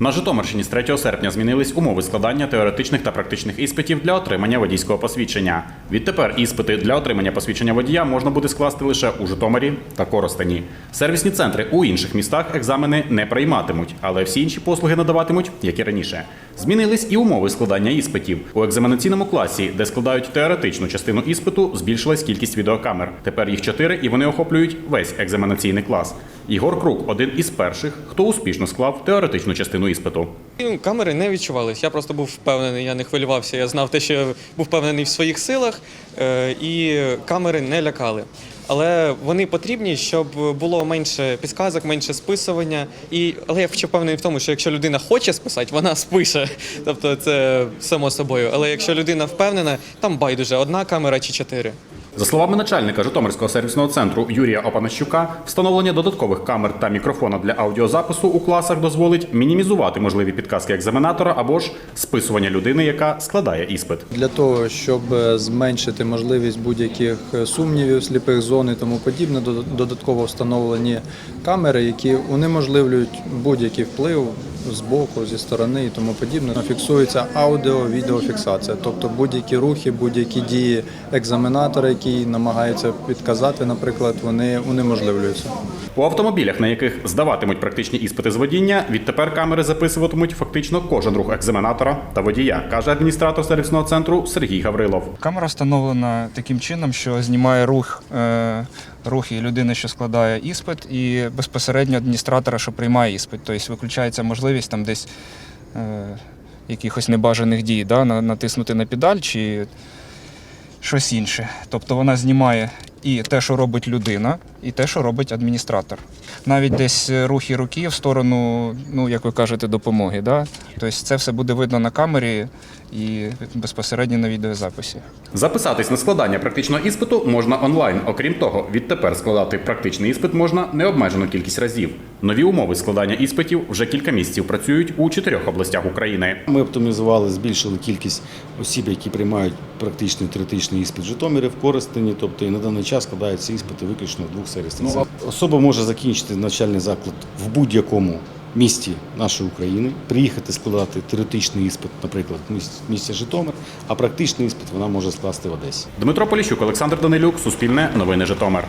На Житомирщині з 3 серпня змінились умови складання теоретичних та практичних іспитів для отримання водійського посвідчення. Відтепер іспити для отримання посвідчення водія можна буде скласти лише у Житомирі та Коростені. Сервісні центри у інших містах екзамени не прийматимуть, але всі інші послуги надаватимуть, як і раніше. Змінились і умови складання іспитів. У екзаменаційному класі, де складають теоретичну частину іспиту, збільшилась кількість відеокамер. Тепер їх чотири, і вони охоплюють весь екзаменаційний клас. Ігор Крук один із перших, хто успішно склав теоретичну частину іспиту. Камери не відчувались. Я просто був впевнений, я не хвилювався. Я знав те, що я був впевнений в своїх силах, е, і камери не лякали. Але вони потрібні, щоб було менше підказок, менше списування. І, але я впевнений в тому, що якщо людина хоче списати, вона спише. Тобто це само собою. Але якщо людина впевнена, там байдуже одна камера чи чотири. За словами начальника Житомирського сервісного центру Юрія Опанащука, встановлення додаткових камер та мікрофона для аудіозапису у класах дозволить мінімізувати можливі підказки екзаменатора або ж списування людини, яка складає іспит. Для того, щоб е, зменшити можливість будь-яких е, сумнівів, сліпих зон і тому подібне, дод- додатково встановлені камери, які унеможливлюють будь-який вплив з боку, зі сторони і тому подібне. Фіксується аудіо, відеофіксація, тобто будь-які рухи, будь-які дії екзаменатора, який намагається підказати, наприклад, вони унеможливлюються. У автомобілях, на яких здаватимуть практичні іспити з водіння, відтепер камери записуватимуть фактично кожен рух екзаменатора та водія, каже адміністратор сервісного центру Сергій Гаврилов. Камера встановлена таким чином, що знімає рух, е, рухи людини, що складає іспит, і безпосередньо адміністратора, що приймає іспит. Тобто виключається можливість там десь е, якихось небажаних дій, да, натиснути на педаль чи щось інше. Тобто вона знімає і те, що робить людина, і те, що робить адміністратор. Навіть десь рухи руки в сторону, ну як ви кажете, допомоги. Да? Тобто це все буде видно на камері і безпосередньо на відеозаписі. Записатись на складання практичного іспиту можна онлайн. Окрім того, відтепер складати практичний іспит можна необмежену кількість разів. Нові умови складання іспитів вже кілька місяців працюють у чотирьох областях України. Ми оптимізували, збільшили кількість осіб, які приймають практичний теоретичний іспит в Житомирі, в Коростені. Тобто і на даний час складаються іспити виключно в двох сервісних центрах. Особа може закінчити навчальний заклад в будь-якому місті нашої України, приїхати складати теоретичний іспит, наприклад, в місті- місті Житомир, а практичний іспит вона може скласти в Одесі. Дмитро Поліщук, Олександр Данилюк, Суспільне, Новини Житомир.